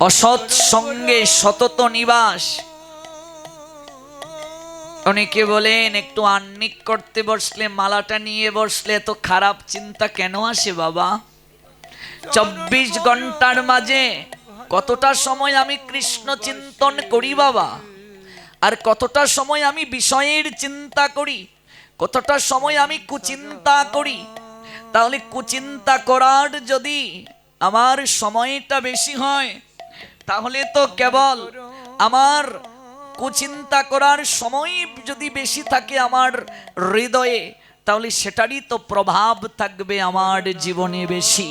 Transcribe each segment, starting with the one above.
অসৎ সঙ্গে সতত নিবাস। অনেকে বলেন, একটু আন্নিক করতে বসলে, মালাটা নিয়ে বসলে এত খারাপ চিন্তা কেন আসে বাবা? চব্বিশ ঘণ্টার মাঝে কতটা সময় আমি কৃষ্ণ চিন্তন করি বাবা? আর কতটা সময় আমি বিষয়ের চিন্তা করি? কতটা সময় আমি কুচিন্তা করি? তাহলে কুচিন্তা করার যদি আমার সময়টা বেশি হয় তাহলে তো কেবল আমার কুচিন্তা করার সময় যদি বেশি থাকে আমার হৃদয়ে, তাহলে সেটারই তো প্রভাব থাকবে আমার জীবনে বেশি।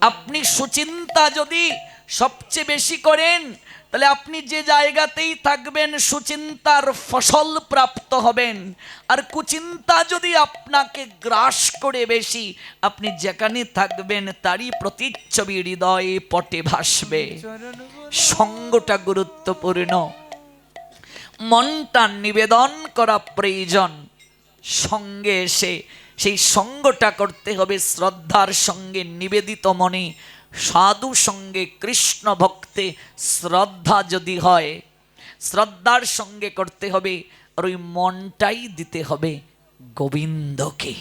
আপনি সুচিন্তা যদি সবচেয়ে বেশি করেন, তাহলে আপনি যে জায়গাতেই থাকবেন, সুচিন্তার ফসল প্রাপ্ত হবেন। আর কুচিন্তা যদি আপনাকে গ্রাস করে বেশি, আপনি যেখানে থাকবেন, তারই প্রতিচ্ছবি হৃদয়ে পটে ভাসবে। সঙ্গটা গুরুত্বপূর্ণ। মনটা নিবেদন করা প্রয়োজন। সঙ্গে এসে সেই সঙ্গটা করতে হবে শ্রদ্ধার সঙ্গে নিবেদিত মনে। সাধু সঙ্গে কৃষ্ণ ভক্তে শ্রদ্ধা যদি হয়, শ্রদ্ধার সঙ্গে করতে হবে, আর ওই মনটাই দিতে হবে গোবিন্দকে।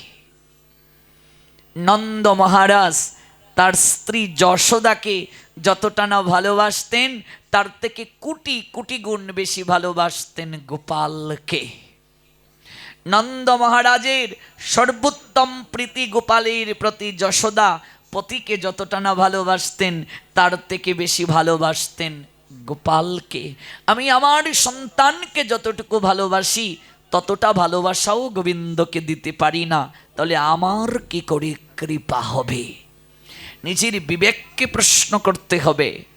নন্দ মহারাজ, তার স্ত্রী যশোদাকে যতটা না ভালোবাসতেন, তার থেকে কোটি কোটি গুণ বেশি ভালোবাসতেন গোপালকে। নন্দ মহারাজের সর্বোত্তম প্রীতি গোপালের প্রতি যশোদা পতিকে যতটা না ভালোবাসতেন, তার থেকে বেশি ভালোবাসতেন গোপালকে। আমি আমার সন্তানকে যতটুকু ভালোবাসি, ততটা ভালোবাসাও গোবিন্দকে দিতে পারি না। তাহলে আমার কি করে কৃপা হবে? নিজের বিবেককে প্রশ্ন করতে হবে।